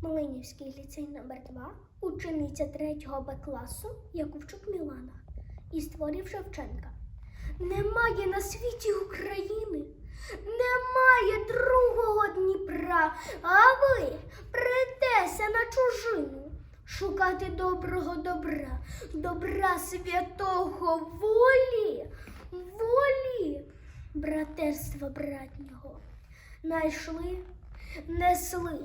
Малинівський ліцей номер 2 учениця 3 Б класу Яковчук Мілана із творів Шевченка. Немає на світі України, немає другого Дніпра, а ви притеся на чужину. Шукати доброго добра, добра святого волі, волі, братерства братнього. Найшли, несли,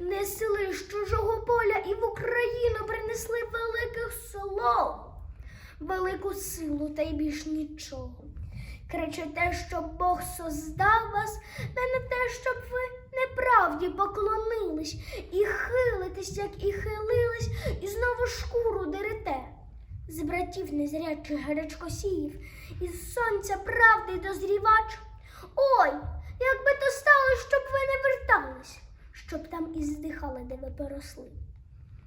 несли з чужого поля і в Україну принесли великих слов, велику силу та й більш нічого. Кричите, що Бог создав вас, та не те, щоб ви неправді поклонились і хилитесь, як і хилились, і знову шкуру дерете. З братів незрячих гарячкосіїв, із сонця правди дозрівач. Ой, якби то сталося, щоб ви не вертались, щоб там і здихали, де ви поросли.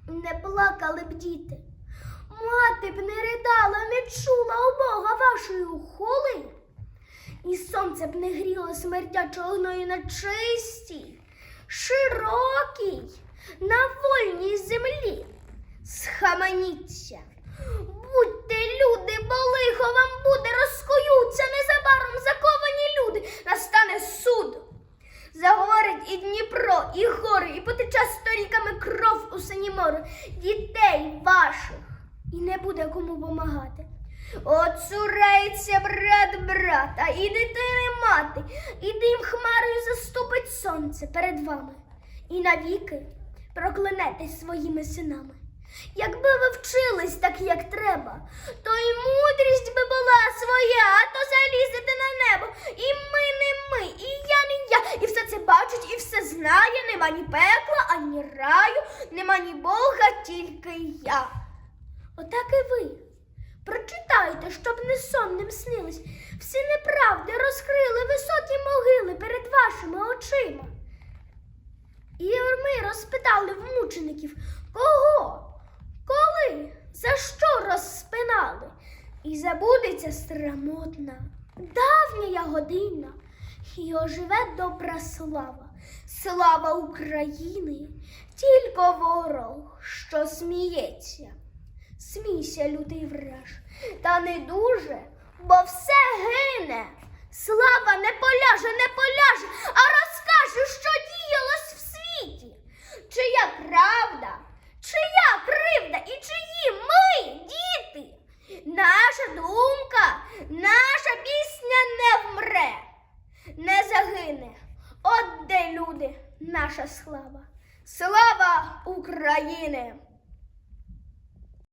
Не плакали б діти, мати б не ридала, не чула у Бога вашої хули. І сонце б не гріло смертячого гною на чистій, широкій, на вольній землі. Схаменіться, будьте Дніпро, і гори, і потече сторіками кров у сині море, дітей ваших, і не буде кому помагати. Оцурається брат брата, і дитини мати, і дим хмарою заступить сонце перед вами, і навіки проклянетесь своїми синами. Якби ви вчились так, як треба, то й мудрість би була своя, а то залізете на небо. І ми не ми, і я не я. І все це бачить, і все знає. Нема ні пекла, ані раю, нема ні Бога, тільки я. Отак і ви. Прочитайте, щоб не сонним снилось. Всі неправди розкрили високі могили перед вашими очима. І ми розпитали в мучеників, кого, коли, за що розспинали? І забудеться страмотна, давня година, і оживе добра слава, слава України, тільки ворог, що сміється. Смійся, лютий враж, та не дуже, бо все гине. Слава не поляже, а розкаже, що діялось в світі. Чия правда, чия кривда і чиї ми, діти. Наша думка, наша пісня не вмре, не загине. От де люди, наша слава. Слава України!